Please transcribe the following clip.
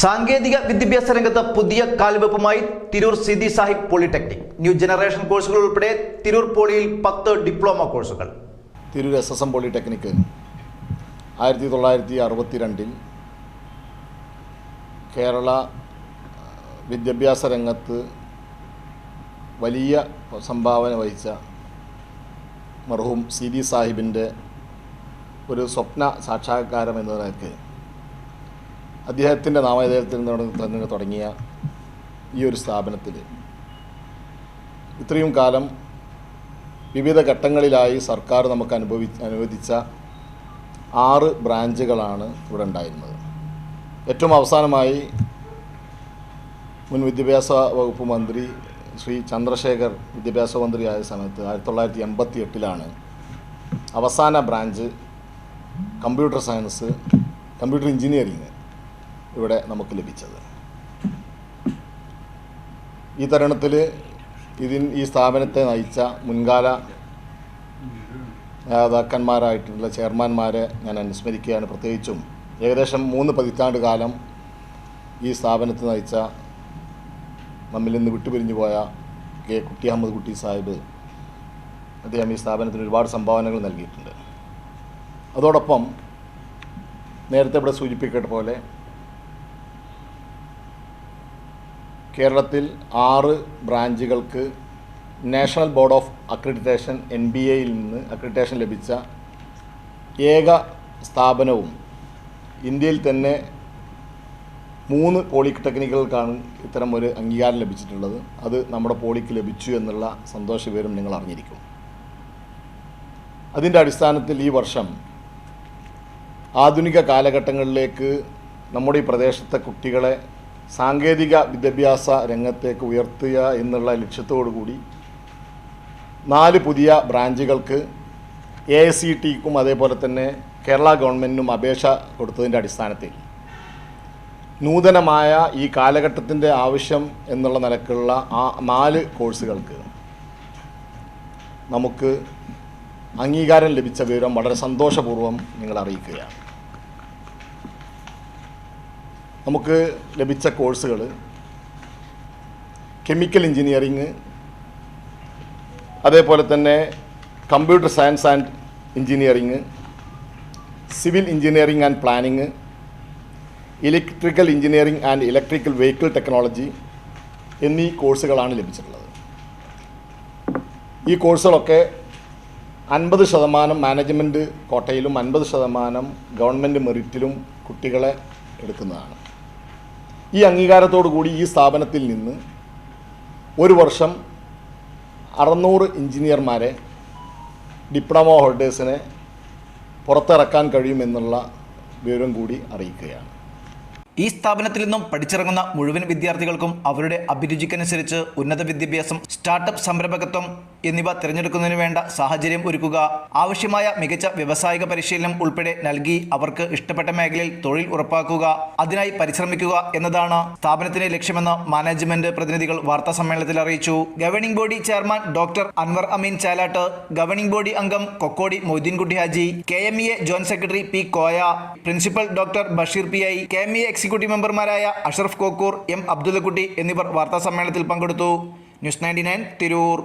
സാങ്കേതിക വിദ്യാഭ്യാസ രംഗത്ത് പുതിയ കാൽവെപ്പുമായി Tirur Seethi Sahib polytechnic. New generation കോഴ്സുകൾ ഉൾപ്പെടെ തിരൂർ പോളിയിൽ പത്ത് ഡിപ്ലോമ കോഴ്സുകൾ. Tirur S S M polytechnic ആയിരത്തി തൊള്ളായിരത്തി അറുപത്തി രണ്ടിൽ കേരള വിദ്യാഭ്യാസ രംഗത്ത് വലിയ സംഭാവന വഹിച്ച മർഹൂം സി ഡി സാഹിബിന്റെ ഒരു സ്വപ്ന സാക്ഷാത്കാരം എന്ന അദ്ദേഹത്തിന്റെ നാമധേയത്തിൽ നിന്ന് തുടങ്ങിയ ഈ ഒരു സ്ഥാപനത്തിൽ ഇത്രയും കാലം വിവിധ ഘട്ടങ്ങളിലായി സർക്കാർ നമുക്ക് അനുഭവി അനുവദിച്ച ആറ് ബ്രാഞ്ചുകളാണ് ഇവിടെ ഉണ്ടായിരുന്നത്. ഏറ്റവും അവസാനമായി മുൻ വിദ്യാഭ്യാസ വകുപ്പ് മന്ത്രി ശ്രീ ചന്ദ്രശേഖർ വിദ്യാഭ്യാസ മന്ത്രിയായ സമയത്ത് ആയിരത്തി തൊള്ളായിരത്തി എൺപത്തി എട്ടിലാണ് അവസാന branch computer science computer engineering ഇവിടെ നമുക്ക് ലഭിച്ചത്. ഈ തരണത്തിൽ ഇതിൻ ഈ സ്ഥാപനത്തെ നയിച്ച മുൻകാല നേതാക്കന്മാരായിട്ടുള്ള ചെയർമാന്മാരെ ഞാൻ അനുസ്മരിക്കുകയാണ്. പ്രത്യേകിച്ചും ഏകദേശം മൂന്ന് പതിറ്റാണ്ട് കാലം ഈ സ്ഥാപനത്തെ നയിച്ച നമ്മിൽ നിന്ന് വിട്ടുപിരിഞ്ഞു പോയ കെ കുട്ടി അഹമ്മദ് കുട്ടി സാഹിബ് അദ്ദേഹം ഈ സ്ഥാപനത്തിന് ഒരുപാട് സംഭാവനകൾ നൽകിയിട്ടുണ്ട്. അതോടൊപ്പം നേരത്തെ ഇവിടെ സൂചിപ്പിക്കട്ട പോലെ കേരളത്തിൽ ആറ് ബ്രാഞ്ചുകൾക്ക് national board of accreditation N B എയിൽ നിന്ന് അക്രഡിറ്റേഷൻ ലഭിച്ച ഏക സ്ഥാപനവും ഇന്ത്യയിൽ തന്നെ മൂന്ന് പോളിടെക്നിക്കുകൾക്കാണ് ഇത്തരം ഒരു അംഗീകാരം ലഭിച്ചിട്ടുള്ളത്. അത് നമ്മുടെ പോളിക്ക് ലഭിച്ചു എന്നുള്ള സന്തോഷ വിവരം നിങ്ങൾ അറിഞ്ഞിരിക്കും. അതിന്റെ അടിസ്ഥാനത്തിൽ ഈ വർഷം ആധുനിക കാലഘട്ടങ്ങളിലേക്ക് നമ്മുടെ ഈ പ്രദേശത്തെ കുട്ടികളെ സാങ്കേതിക വിദ്യാഭ്യാസ രംഗത്തേക്ക് ഉയർത്തുക എന്നുള്ള ലക്ഷ്യത്തോടു കൂടി നാല് പുതിയ ബ്രാഞ്ചുകൾക്ക് എ ഐ സി ടിക്കും അതേപോലെ തന്നെ കേരള ഗവൺമെന്റിനും അപേക്ഷ കൊടുത്തതിന്റെ അടിസ്ഥാനത്തിൽ. നൂതനമായ ഈ കാലഘട്ടത്തിന്റെ ആവശ്യം എന്നുള്ള നിലക്കുള്ള ആ നാല് കോഴ്സുകൾക്ക് നമുക്ക് അംഗീകാരം ലഭിച്ച വിവരം വളരെ സന്തോഷപൂർവം നിങ്ങൾ അറിയിക്കുകയാണ് നമുക്ക് ലഭിച്ച കോഴ്സുകൾ കെമിക്കൽ എഞ്ചിനീയറിങ് അതേപോലെ തന്നെ computer science and engineering civil engineering and planning electrical engineering and electrical vehicle technology എന്നീ കോഴ്സുകളാണ് ലഭിച്ചിട്ടുള്ളത്. ഈ കോഴ്സുകളൊക്കെ അൻപത് ശതമാനം മാനേജ്മെന്റ് കോട്ടയിലും അൻപത് ശതമാനം ഗവൺമെന്റ് മെറിറ്റിലും കുട്ടികളെ എടുക്കുന്നതാണ്. ഈ അംഗീകാരത്തോടു കൂടി ഈ സ്ഥാപനത്തിൽ നിന്ന് ഒരു വർഷം അറുന്നൂറ് എഞ്ചിനീയർമാരെ ഡിപ്ലോമ ഹോൾഡേഴ്സിനെ പുറത്തിറക്കാൻ കഴിയുമെന്നുള്ള വിവരം കൂടി അറിയിക്കുകയാണ്. ഈ സ്ഥാപനത്തിൽ നിന്നും പഠിച്ചിറങ്ങുന്ന മുഴുവൻ വിദ്യാർത്ഥികൾക്കും അവരുടെ അഭിരുചിക്കനുസരിച്ച് ഉന്നത വിദ്യാഭ്യാസം സ്റ്റാർട്ടപ്പ് സംരംഭകത്വം എന്നിവ തിരഞ്ഞെടുക്കുന്നതിന് വേണ്ട സാഹചര്യം ഒരുക്കുക. ആവശ്യമായ മികച്ച വ്യവസായിക പരിശീലനം ഉൾപ്പെടെ നൽകി അവർക്ക് ഇഷ്ടപ്പെട്ട മേഖലയിൽ തൊഴിൽ ഉറപ്പാക്കുക. അതിനായി പരിശ്രമിക്കുക എന്നതാണ് സ്ഥാപനത്തിന്റെ ലക്ഷ്യമെന്ന് മാനേജ്മെന്റ് പ്രതിനിധികൾ വാർത്താ സമ്മേളനത്തിൽ അറിയിച്ചു. Governing body chairman doctor Anwar Ameen Chalatt governing body അംഗം Kokkodi Moideenkutty Haji K M E A joint secretary P Koya principal doctor Basheer P I K M E executive മെമ്പർമാരായ അഷറഫ് കോക്കൂർ എം അബ്ദുല്ലക്കുട്ടി എന്നിവർ വാർത്താസമ്മേളനത്തിൽ പങ്കെടുത്തു. News ninety nine Tirur.